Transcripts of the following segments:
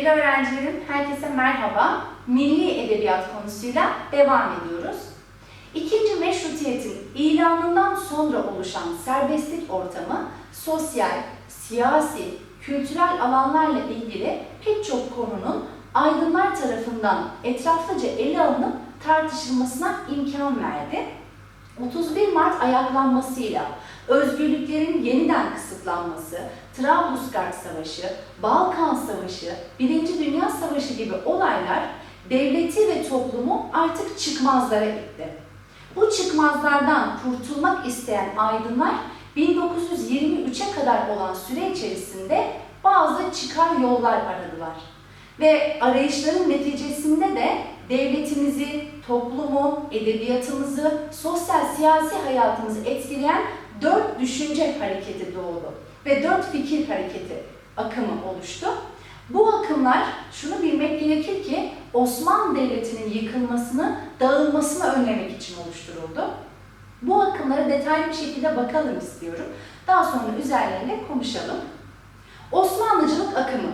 Sevgili öğrencilerim, herkese merhaba. Milli Edebiyat konusuyla devam ediyoruz. İkinci meşrutiyetin ilanından sonra oluşan serbestlik ortamı sosyal, siyasi, kültürel alanlarla ilgili pek çok konunun aydınlar tarafından etraflıca ele alınıp tartışılmasına imkan verdi. 31 Mart ayaklanmasıyla özgürlüklerin yeniden kısıtlanması, Trablusgarp Savaşı, Balkan Savaşı, Birinci Dünya Savaşı gibi olaylar devleti ve toplumu artık çıkmazlara itti. Bu çıkmazlardan kurtulmak isteyen aydınlar 1923'e kadar olan süre içerisinde bazı çıkar yollar aradılar. Ve arayışların neticesinde de devletimizi, toplumu, edebiyatımızı, sosyal siyasi hayatımızı etkileyen dört düşünce hareketi doğdu ve dört fikir hareketi akımı oluştu. Bu akımlar şunu bilmek gerekir ki Osmanlı Devleti'nin yıkılmasını, dağılmasını önlemek için oluşturuldu. Bu akımlara detaylı bir şekilde bakalım istiyorum. Daha sonra üzerlerine konuşalım. Osmanlıcılık akımı.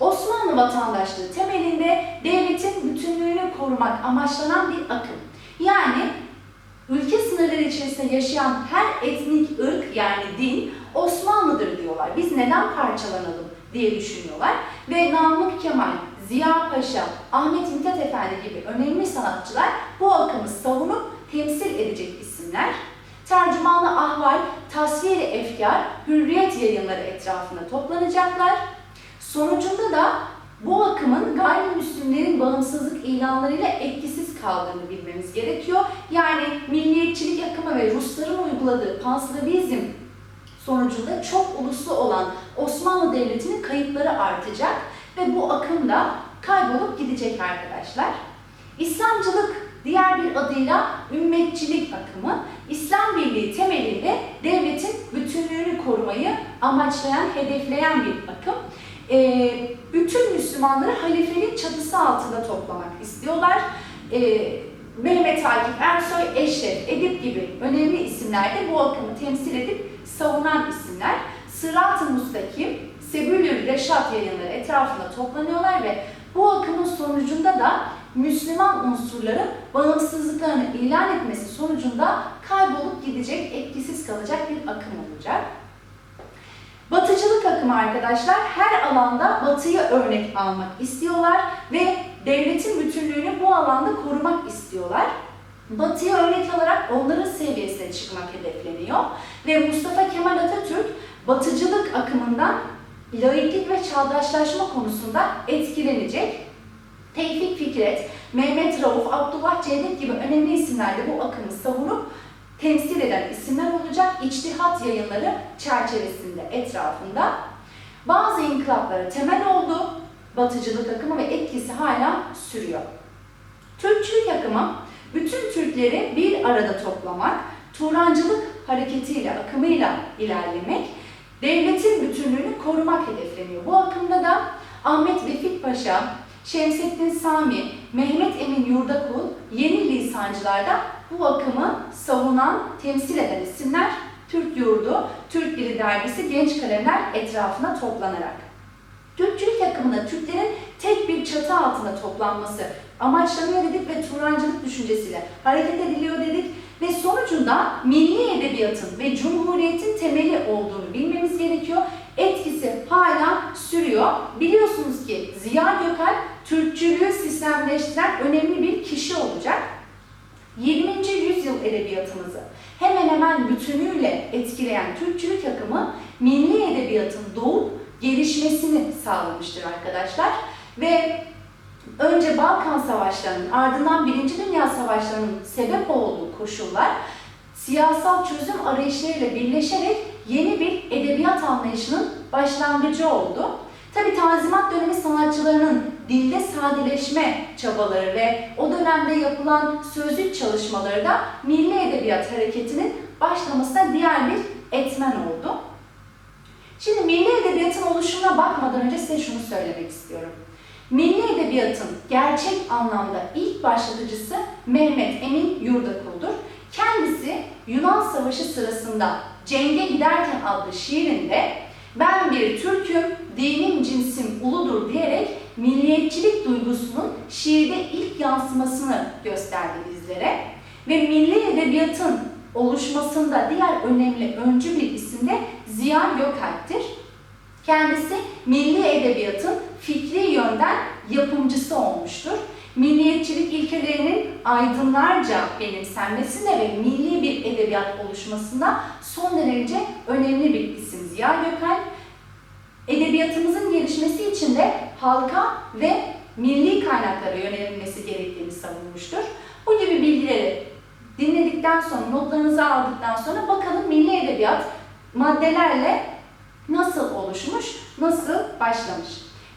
Osmanlı vatandaşlığı temelinde devletin bütünlüğünü korumak amaçlanan bir akım. Yani ülke sınırları içerisinde yaşayan her etnik ırk yani din Osmanlıdır diyorlar. Biz neden parçalanalım diye düşünüyorlar. Ve Namık Kemal, Ziya Paşa, Ahmet Mithat Efendi gibi önemli sanatçılar bu akımı savunup temsil edecek isimler. Tercümanı Ahval, Tasviri Efkar, Hürriyet yayınları etrafında toplanacaklar. Sonucunda da bu akımın gayrimüslimlerin bağımsızlık ilanlarıyla etkisiz kaldığını bilmemiz gerekiyor. Yani milliyetçilik akımı ve Rusların uyguladığı panslavizm sonucunda çok uluslu olan Osmanlı Devleti'nin kayıpları artacak ve bu akım da kaybolup gidecek arkadaşlar. İslamcılık diğer bir adıyla ümmetçilik akımı, İslam Birliği temelinde devletin bütünlüğünü korumayı amaçlayan, hedefleyen bir akım. Ee, bütün Müslümanları halifenin çatısı altında toplamak istiyorlar. Ee, Mehmet Akif Ersoy, Eşref, Edip gibi önemli isimler de bu akımı temsil edip savunan isimler. Sırat-ı Mustakim, Sebülür Reşat yayınları etrafında toplanıyorlar ve bu akımın sonucunda da Müslüman unsurların bağımsızlıklarını ilan etmesi sonucunda kaybolup gidecek, etkisiz kalacak bir akım olacak. Batıcılık akımı arkadaşlar her alanda batıyı örnek almak istiyorlar ve devletin bütünlüğünü bu alanda korumak istiyorlar. Batı'yı örnek alarak onların seviyesine çıkmak hedefleniyor ve Mustafa Kemal Atatürk batıcılık akımından laiklik ve çağdaşlaşma konusunda etkilenecek. Tevfik Fikret, Mehmet Rauf, Abdullah Cevdet gibi önemli isimler de bu akımı savunup temsil eden isimler olacak içtihat yayınları çerçevesinde etrafında. Bazı inkılaplara temel oldu, batıcılık akımı ve etkisi hala sürüyor. Türkçülük akımı, bütün Türkleri bir arada toplamak, Turancılık hareketiyle, akımıyla ilerlemek, devletin bütünlüğünü korumak hedefleniyor. Bu akımda da Ahmet Vefik Paşa, Şemsettin Sami, Mehmet Emin Yurdakul, yeni lisancılarda bu akımı savunan, temsil eden isimler Türk Yurdu, Türk Dili Dergisi Genç Kalemler etrafına toplanarak. Türkçülük akımında Türklerin tek bir çatı altında toplanması amaçlanıyor dedik ve Turancılık düşüncesiyle hareket ediliyor dedik ve sonucunda milli edebiyatın ve cumhuriyetin temeli olduğunu bilmemiz gerekiyor. Etkisi hala sürüyor. Biliyorsunuz ki Ziya Gökalp Türkçülüğü sistemleştiren önemli bir kişi olacak. 20. yüzyıl edebiyatımızı hemen hemen bütünüyle etkileyen Türkçülük akımı milli edebiyatın doğup gelişmesini sağlamıştır arkadaşlar. Ve önce Balkan Savaşları'nın ardından Birinci Dünya Savaşları'nın sebep olduğu koşullar siyasal çözüm arayışlarıyla birleşerek yeni bir edebiyat anlayışının başlangıcı oldu. Tabi Tanzimat dönemi sanatçılarının dilde sadeleşme çabaları ve o dönemde yapılan sözlük çalışmaları da milli edebiyat hareketinin başlamasına diğer bir etmen oldu. Oluşumuna bakmadan önce size şunu söylemek istiyorum. Milli edebiyatın gerçek anlamda ilk başlatıcısı Mehmet Emin Yurdakul'dur. Kendisi Yunan Savaşı sırasında Cenge Giderken adlı şiirinde ben bir Türk'üm, dinim cinsim uludur diyerek milliyetçilik duygusunun şiirde ilk yansımasını gösterdi bizlere. Ve milli edebiyatın oluşmasında diğer önemli öncü bir isim de Ziya Gökalp'tir. Kendisi milli edebiyatın fikri yönden yapımcısı olmuştur. Milliyetçilik ilkelerinin aydınlarca benimsenmesinde ve milli bir edebiyat oluşmasında son derece önemli bir isim Ziya Gökalp. Edebiyatımızın gelişmesi için de halka ve milli kaynaklara yönelilmesi gerektiğini savunmuştur. Bu gibi bilgileri dinledikten sonra, notlarınızı aldıktan sonra bakalım milli edebiyat maddelerle nasıl oluşmuş, nasıl başlamış.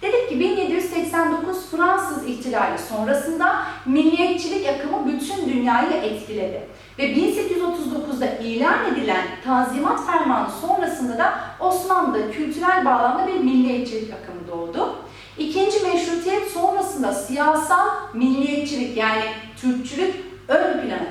Dedik ki 1789 Fransız ihtilali sonrasında milliyetçilik akımı bütün dünyayı etkiledi. Ve 1839'da ilan edilen Tanzimat Fermanı sonrasında da Osmanlı'da kültürel bağlamda bir milliyetçilik akımı doğdu. İkinci meşrutiyet sonrasında siyasal milliyetçilik yani Türkçülük ön plana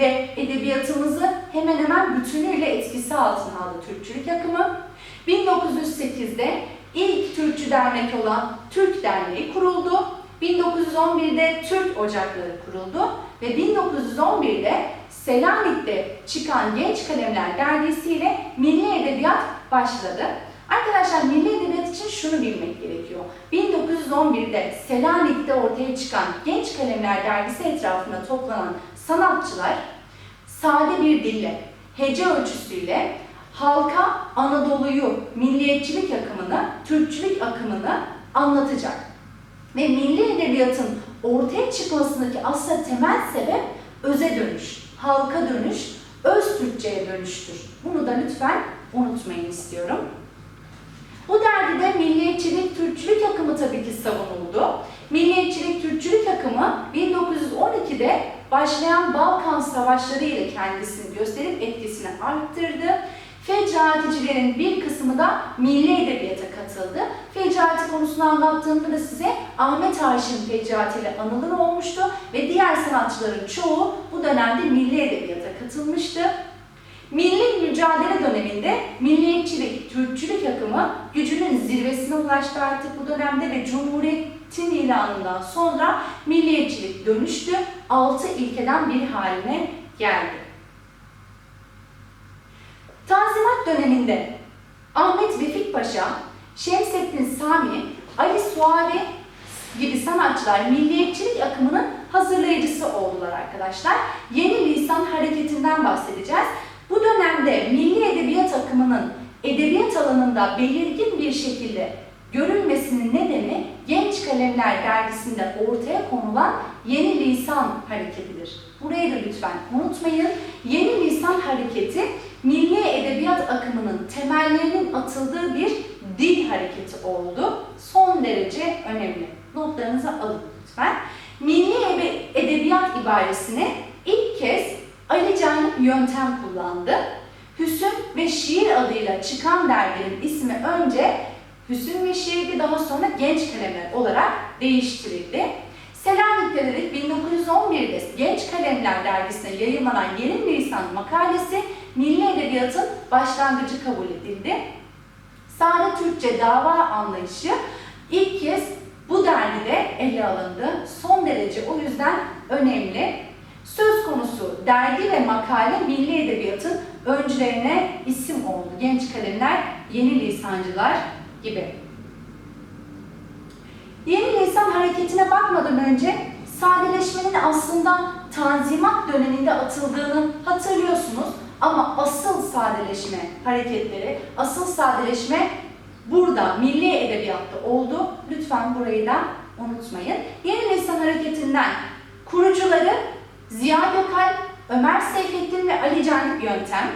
ve edebiyatımızı hemen hemen bütünüyle etkisi altına aldı Türkçülük akımı. 1908'de ilk Türkçü dernek olan Türk Derneği kuruldu. 1911'de Türk Ocakları kuruldu ve 1911'de Selanik'te çıkan Genç Kalemler dergisiyle Milli Edebiyat başladı. Arkadaşlar Milli Edebiyat için şunu bilmek gerekiyor. 1911'de Selanik'te ortaya çıkan Genç Kalemler dergisi etrafında toplanan sanatçılar sade bir dille, hece ölçüsüyle halka Anadolu'yu, milliyetçilik akımını, Türkçülük akımını anlatacak. Ve milli edebiyatın ortaya çıkmasındaki aslında temel sebep öze dönüş, halka dönüş, öz Türkçe'ye dönüştür. Bunu da lütfen unutmayın istiyorum. Bu dergide milliyetçilik, Türkçülük akımı tabii ki savunuldu. Milliyetçilik, Türkçülük akımı 1912'de başlayan Balkan Savaşları ile kendisini gösterip etkisini arttırdı. Fecaaticilerin bir kısmı da milli edebiyata katıldı. Fecaati konusunu anlattığımda da size Ahmet Haşim Fecaati ile anılır olmuştu ve diğer sanatçıların çoğu bu dönemde milli edebiyata katılmıştı. Milli mücadele döneminde milliyetçilik, Türkçülük akımı gücünün zirvesine ulaştı artık bu dönemde ve Cumhuriyet'in ilanından sonra milliyetçilik dönüştü, altı ilkeden bir haline geldi. Tanzimat döneminde Ahmet Vefik Paşa, Şemsettin Sami, Ali Suavi gibi sanatçılar milliyetçilik akımının hazırlayıcısı oldular arkadaşlar. Yeni lisan hareketinden bahsedeceğiz. Bu dönemde milli edebiyat akımının edebiyat alanında belirgin bir şekilde görülmesinin nedeni Genç Kalemler dergisinde ortaya konulan yeni lisan hareketidir. Burayı da lütfen unutmayın. Yeni lisan hareketi milli edebiyat akımının temellerinin atıldığı bir dil hareketi oldu. Son derece önemli. Notlarınızı alın lütfen. Milli edebiyat ibaresini ilk kez Ali Canip yöntem kullandı. Hüsün ve Şiir adıyla çıkan derginin ismi önce Hüsün ve Şiir'di daha sonra Genç Kalemler olarak değiştirildi. Selanik'te dedik 1911'de Genç Kalemler dergisine yayınlanan Yeni Lisan makalesi milli edebiyatın başlangıcı kabul edildi. Sade Türkçe dava anlayışı ilk kez bu dergide ele alındı. Son derece o yüzden önemli. Söz konusu dergi ve makale milli edebiyatın öncülerine isim oldu. Genç kalemler, yeni lisancılar gibi. Yeni lisan hareketine bakmadan önce sadeleşmenin aslında Tanzimat döneminde atıldığını hatırlıyorsunuz. Ama asıl sadeleşme hareketleri, asıl sadeleşme burada milli edebiyatta oldu. Lütfen burayı da unutmayın. Yeni lisan hareketinden kurucuları Ziya Gökalp, Ömer Seyfettin ve Ali Canip Yöntem.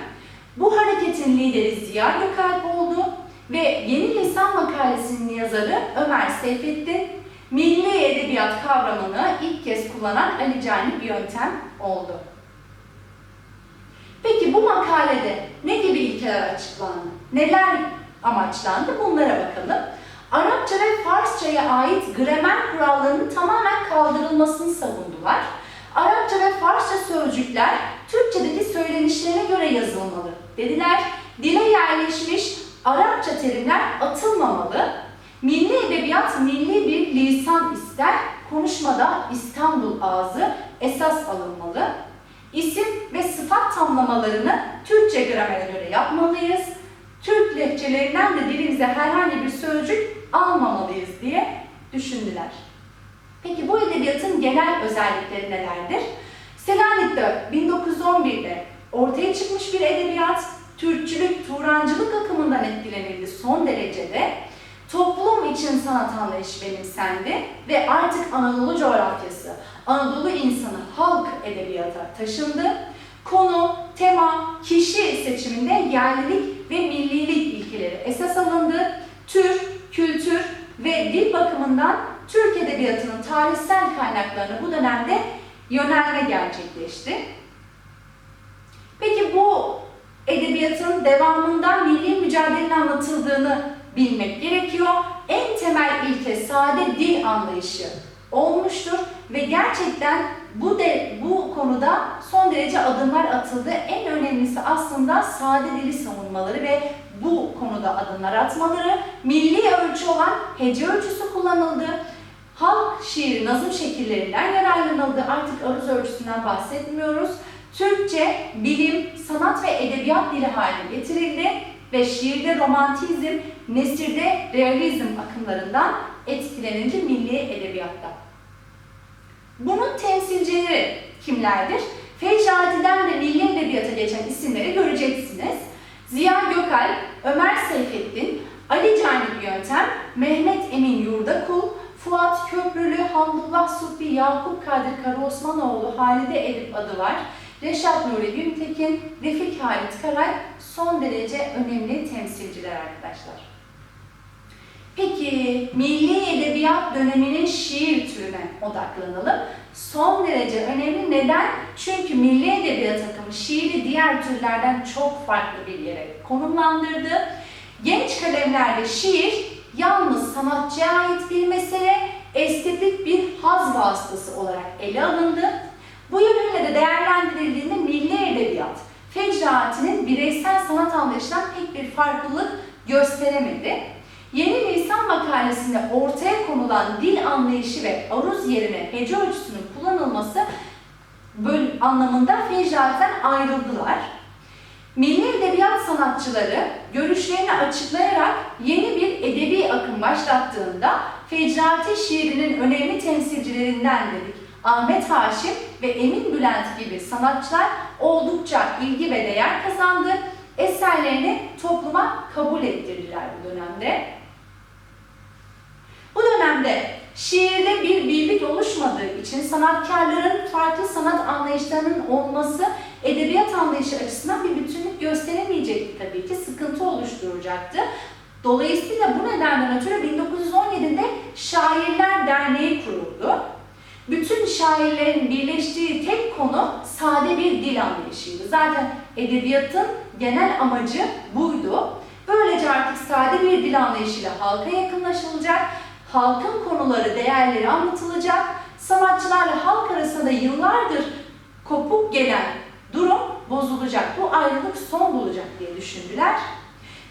Bu hareketin lideri Ziya Gökalp oldu ve Yeni Lisan makalesinin yazarı Ömer Seyfettin, milli edebiyat kavramını ilk kez kullanan Ali Canip Yöntem oldu. Peki bu makalede ne gibi ilkeler açıklandı? Neler amaçlandı? Bunlara bakalım. Arapça ve Farsça'ya ait gramer kurallarının tamamen kaldırılmasını savundular. Arapça ve Farsça sözcükler Türkçedeki söylenişlerine göre yazılmalı dediler. Dile yerleşmiş Arapça terimler atılmamalı. Milli edebiyat milli bir lisan ister. Konuşmada İstanbul ağzı esas alınmalı. İsim ve sıfat tamlamalarını Türkçe gramere göre yapmalıyız. Türk lehçelerinden de dilimize herhangi bir sözcük almamalıyız diye düşündüler. Peki bu edebiyatın genel özellikleri nelerdir? Selanik'te 1911'de ortaya çıkmış bir edebiyat, Türkçülük, Turancılık akımından etkilenildi son derecede. Toplum için sanat anlayışı benimsendi ve artık Anadolu coğrafyası, Anadolu insanı halk edebiyata taşındı. Konu, tema, kişi seçiminde yerlilik ve millilik ilkeleri esas alındı. Tür, kültür ve dil bakımından Türk Edebiyatı'nın tarihsel kaynaklarına bu dönemde yönelme gerçekleşti. Peki bu edebiyatın devamında milli mücadelenin anlatıldığını bilmek gerekiyor. En temel ilke sade dil anlayışı olmuştur ve gerçekten bu de bu konuda son derece adımlar atıldı. En önemlisi aslında sade dili savunmaları ve bu konuda adımlar atmaları. Milli ölçü olan hece ölçüsü kullanıldı. Halk şiiri nazım şekillerinden yararlanıldı. Artık aruz ölçüsünden bahsetmiyoruz. Türkçe, bilim, sanat ve edebiyat dili haline getirildi ve şiirde romantizm, nesirde realizm akımlarından etkilenildi milli edebiyatta. Bunun temsilcileri kimlerdir? Fecrati'den de milli edebiyata geçen isimleri göreceksiniz. Ziya Gökalp, Ömer Seyfettin, Ali Cani Yöntem, Mehmet Emin Yurdakul, Fuat Köprülü, Hamdullah Supi, Yakup Kadir Karaosmanoğlu, Halide Edip adı var. Reşat Nuri Güntekin, Refik Halit Karay son derece önemli temsilciler arkadaşlar. Peki milli edebiyat döneminin şiir türüne odaklanalım. Son derece önemli. Neden? Çünkü milli edebiyat akımı şiiri diğer türlerden çok farklı bir yere konumlandırdı. Genç kalemlerde şiir yalnız sanatçıya ait bir mesele, estetik bir haz vasıtası olarak ele alındı. Bu yönüyle de değerlendirildiğinde milli edebiyat, Fecrati'nin bireysel sanat anlayışından pek bir farklılık gösteremedi. Yeni lisan makalesinde ortaya konulan dil anlayışı ve aruz yerine hece ölçüsünün kullanılması böl anlamında Fecrati'den ayrıldılar. Milli edebiyat sanatçıları görüşlerini açıklayarak yeni bir edebi akım başlattığında Fecrati şiirinin önemli temsilcilerinden dedik. Ahmet Haşim ve Emin Bülent gibi sanatçılar oldukça ilgi ve değer kazandı. Eserlerini topluma kabul ettirdiler bu dönemde. Bu dönemde şiirde bir birlik oluşmadığı için sanatkarların farklı sanat anlayışlarının olması edebiyat anlayışı açısından bir bütünlük gösteremeyecekti tabii ki, sıkıntı oluşturacaktı. Dolayısıyla bu nedenden ötürü 1917'de Şairler Derneği kuruldu. Bütün şairlerin birleştiği tek konu sade bir dil anlayışıydı. Zaten edebiyatın genel amacı buydu. Böylece artık sade bir dil anlayışıyla halka yakınlaşılacak, halkın konuları, değerleri anlatılacak, sanatçılarla halk arasında yıllardır kopuk gelen durum bozulacak. Bu ayrılık son bulacak diye düşündüler.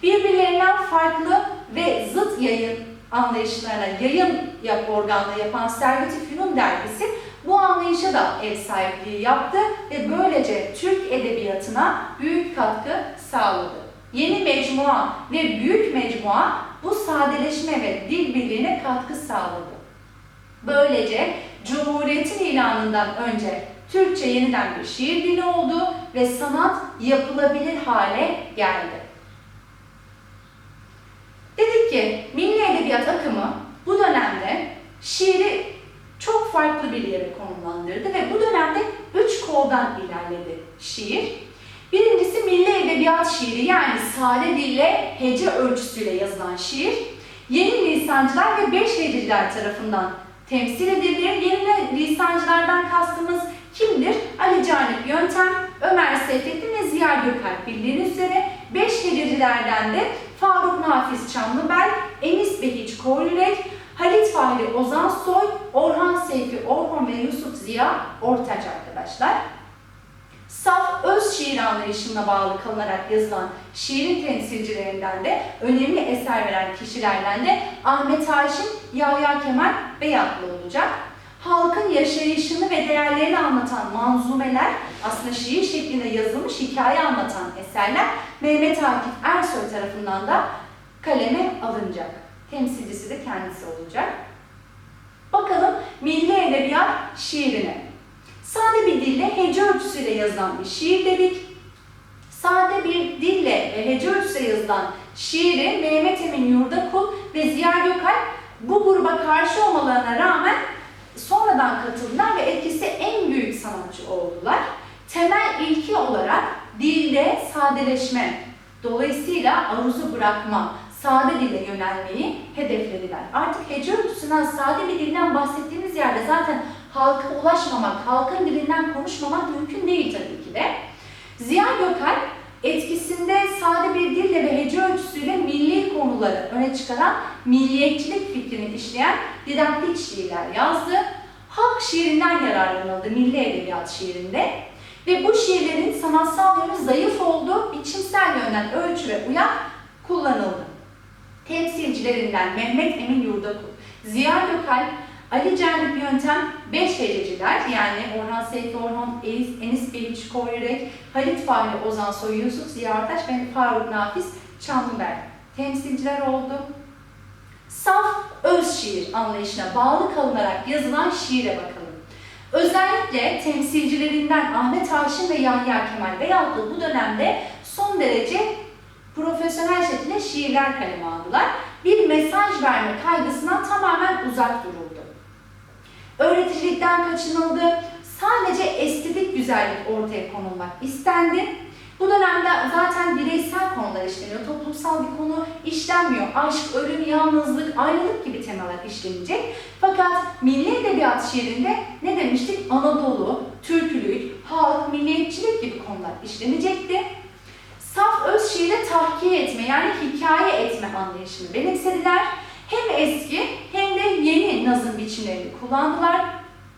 Birbirlerinden farklı ve zıt yayın anlayışlarına yayın yap organlığı yapan Servet-i Fünun dergisi bu anlayışa da ev sahipliği yaptı ve böylece Türk edebiyatına büyük katkı sağladı. Yeni mecmua ve büyük mecmua bu sadeleşme ve dil birliğine katkı sağladı. Böylece Cumhuriyet'in ilanından önce Türkçe yeniden bir şiir dili oldu ve sanat yapılabilir hale geldi. Dedik ki milli edebiyat akımı bu dönemde şiiri çok farklı bir yere konumlandırdı ve bu dönemde üç koldan ilerledi şiir. Birincisi milli edebiyat şiiri yani sade dille hece ölçüsüyle yazılan şiir. Yeni lisancılar ve beş hececiler tarafından temsil edilir. Yeni lisancılardan kastımız kimdir? Ali Canip Yöntem, Ömer Seyfettin ve Ziya Gökalp bildiğiniz üzere beş hececilerden de Faruk Nafiz Çamlıbel, Enis Behiç Koryürek, Halit Fahri Ozan Soy, Orhan Seyfi Orhon ve Yusuf Ziya Ortaç arkadaşlar. Saf öz şiir anlayışına bağlı kalınarak yazılan şiirin temsilcilerinden de önemli eser veren kişilerden de Ahmet Haşim, Yahya Kemal Beyatlı olacak. Halkın yaşayışını ve değerlerini anlatan manzumeler, aslında şiir şeklinde yazılmış hikaye anlatan eserler Mehmet Akif Ersoy tarafından da kaleme alınacak. Temsilcisi de kendisi olacak. Bakalım milli edebiyat şiirine. Sade bir dille hece ölçüsüyle yazılan bir şiir dedik. Sade bir dille ve hece ölçüsüyle yazılan şiiri Mehmet Emin Yurdakul ve Ziya Gökalp bu gruba karşı olmalarına rağmen sonradan katıldılar ve etkisi en büyük sanatçı oldular. Temel ilki olarak dilde sadeleşme, dolayısıyla aruzu bırakma, sade dile yönelmeyi hedeflediler. Artık hece ölçüsünden sade bir dilden bahsettiğimiz yerde zaten halka ulaşmamak, halkın dilinden konuşmamak mümkün değil tabii ki de. Ziya Gökalp etkisinde sade bir dille ve hece ölçüsüyle milli konuları öne çıkaran milliyetçilik fikrini işleyen didaktik şiirler yazdı. Halk şiirinden yararlanıldı milli edebiyat şiirinde. Ve bu şiirlerin sanatsal yönü zayıf olduğu biçimsel yönden ölçü ve uyak kullanıldı. Temsilcilerinden Mehmet Emin Yurdakul, Ziya Gökalp, Ali Cennet Yöntem, beş hececiler yani Orhan Seyfi Orhan, Enis, Enis Beyliç Koyrek, Halit Fahri Ozan Soy, Yusuf Ziya Artaş ve Faruk Nafiz Çamlıbel temsilciler oldu. Saf öz şiir anlayışına bağlı kalınarak yazılan şiire bakalım. Özellikle temsilcilerinden Ahmet Haşim ve Yahya Kemal Beyatlı bu dönemde son derece profesyonel şekilde şiirler kaleme aldılar. Bir mesaj verme kaygısından tamamen uzak duruldu. Öğreticilikten kaçınıldı. Sadece estetik güzellik ortaya konulmak istendi. Bu dönemde zaten bireysel konular işleniyor. Toplumsal bir konu işlenmiyor. Aşk, ölüm, yalnızlık, ayrılık gibi temalar işlenecek. Fakat milli edebiyat şiirinde ne demiştik? Anadolu, türkülük, halk, milliyetçilik gibi konular işlenecekti. Saf öz şiire tahkiye etme yani hikaye etme anlayışını benimsediler. Hem eski hem de yeni nazım biçimlerini kullandılar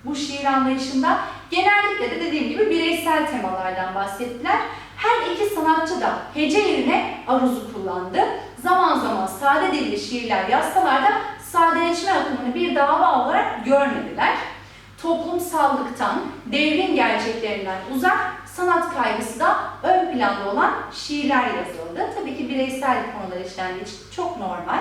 bu şiir anlayışında. Genellikle de dediğim gibi bireysel temalardan bahsettiler. Her iki sanatçı da hece yerine aruzu kullandı. Zaman zaman sade dilli şiirler yazsalar da sadeleşme akımını bir dava olarak görmediler. Toplumsallıktan, devrin gerçeklerinden uzak, sanat kaygısı da ön planda olan şiirler yazıldı. Tabii ki bireysel konular işlendiği için çok normal.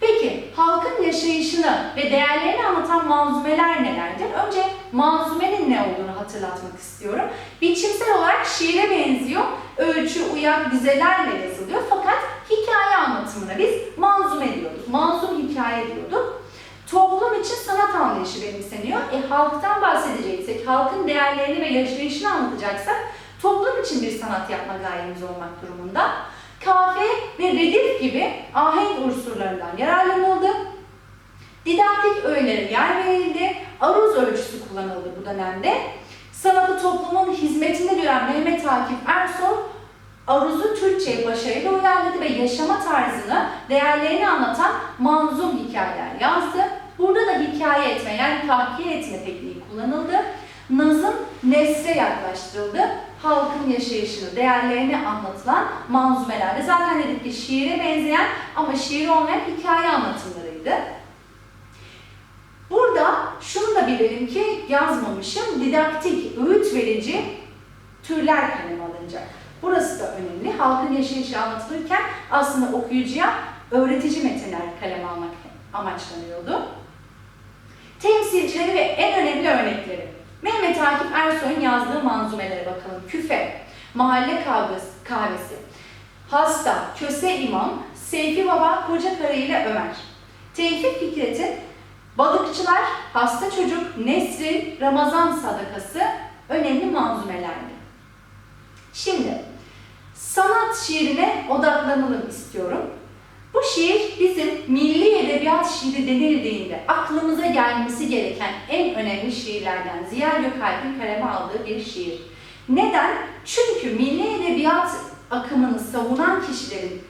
Peki halkın yaşayışını ve değerlerini anlatan manzumeler nelerdir? Önce manzumenin ne olduğunu hatırlatmak istiyorum. Biçimsel olarak şiire benziyor. Ölçü, uyak, dizelerle yazılıyor. Fakat hikaye anlatımına biz manzume diyoruz. Manzum hikaye diyorduk. Toplum için sanat anlayışı benimseniyor. E halktan bahsedeceksek, halkın değerlerini ve yaşayışını anlatacaksak toplum için bir sanat yapma gayemiz olmak durumunda kafe ve redif gibi ahenk unsurlarından yararlanıldı. Didaktik öğelere yer verildi. Aruz ölçüsü kullanıldı bu dönemde. Sanatı toplumun hizmetinde gören Mehmet Akif Ersoy, Aruz'u Türkçe'ye başarıyla uyarladı ve yaşama tarzını, değerlerini anlatan manzum hikayeler yazdı. Burada da hikaye etme yani tahkiye etme tekniği kullanıldı. Nazım nesre yaklaştırıldı. Halkın yaşayışını, değerlerini anlatılan manzumelerde. Zaten dedik ki şiire benzeyen ama şiir olmayan hikaye anlatımlarıydı. Burada şunu da bilelim ki yazmamışım. Didaktik, öğüt verici türler kaleme alınacak. Burası da önemli. Halkın yaşayışı anlatılırken aslında okuyucuya öğretici metinler kaleme almak amaçlanıyordu. Temsilcileri ve en önemli örnekleri. Mehmet Akif Ersoy'un yazdığı manzumelere bakalım. Küfe, Mahalle Kahvesi, kahvesi Hasta, Köse İmam, Seyfi Baba, Koca Karı ile Ömer. Tevfik Fikret'in Balıkçılar, Hasta Çocuk, Nesrin, Ramazan Sadakası önemli manzumelerdi. Şimdi sanat şiirine odaklanalım istiyorum. Bu şiir bizim milli edebiyat şiiri denildiğinde aklımıza gelmesi gereken en önemli şiirlerden Ziya Gökalp'in kaleme aldığı bir şiir. Neden? Çünkü milli edebiyat akımını savunan kişilerin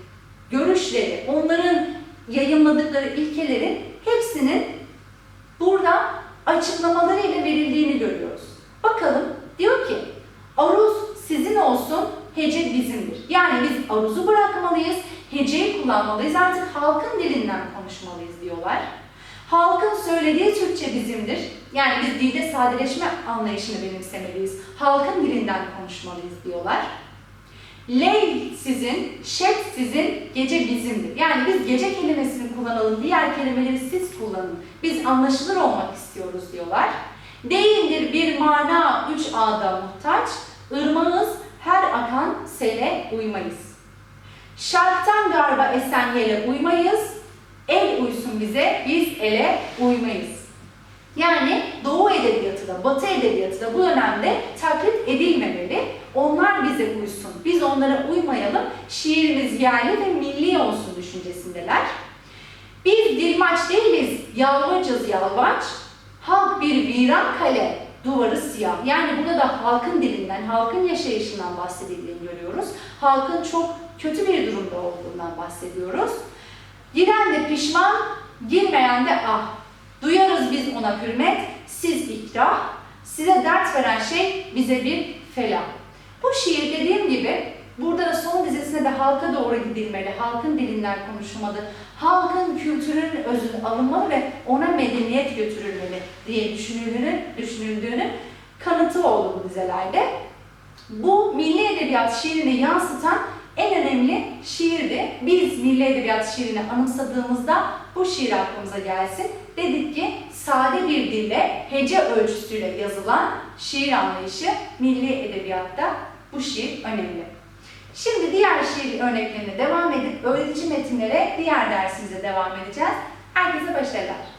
görüşleri, onların yayınladıkları ilkelerin hepsinin burada açıklamalarıyla verildiğini görüyoruz. Bakalım diyor ki Aruz sizin olsun, hece bizimdir. Yani biz aruzu bırakmalıyız, heceyi kullanmalıyız, artık halkın dilinden konuşmalıyız diyorlar. Halkın söylediği Türkçe bizimdir. Yani biz dilde sadeleşme anlayışını benimsemeliyiz. Halkın dilinden konuşmalıyız diyorlar. Leyl sizin, şep sizin, gece bizimdir. Yani biz gece kelimesini kullanalım, diğer kelimeleri siz kullanın. Biz anlaşılır olmak istiyoruz diyorlar. Değildir bir mana üç ağda muhtaç, ırmağız her akan sele uymayız. Şarktan garba esen yele uymayız, el uysun bize, biz ele uymayız. Yani Doğu Edebiyatı da, Batı Edebiyatı da bu dönemde taklit edilmemeli. Onlar bize uysun, biz onlara uymayalım, şiirimiz yerli ve milli olsun düşüncesindeler. Biz dilmaç değiliz, yalvacız yalvaç, halk bir viran kale, duvarı siyah. Yani burada da halkın dilinden, halkın yaşayışından bahsedildiğini görüyoruz. Halkın çok kötü bir durumda olduğundan bahsediyoruz. Giren de pişman, girmeyen de ah. Duyarız biz ona hürmet, siz ikrah, size dert veren şey bize bir felah. Bu şiir dediğim gibi burada da son dizesine de halka doğru gidilmeli, halkın dilinden konuşulmalı, halkın kültürünün özü alınmalı ve ona medeniyet götürülmeli diye düşünüldüğünü, düşünüldüğünü kanıtı oldu bu dizelerde. Bu milli edebiyat şiirini yansıtan en önemli şiirdi. Biz milli edebiyat şiirini anımsadığımızda bu şiir aklımıza gelsin. Dedik ki sade bir dille, hece ölçüsüyle yazılan şiir anlayışı milli edebiyatta bu şiir önemli. Şimdi diğer şiir örneklerine devam edip öğretici metinlere diğer dersimize devam edeceğiz. Herkese başarılar.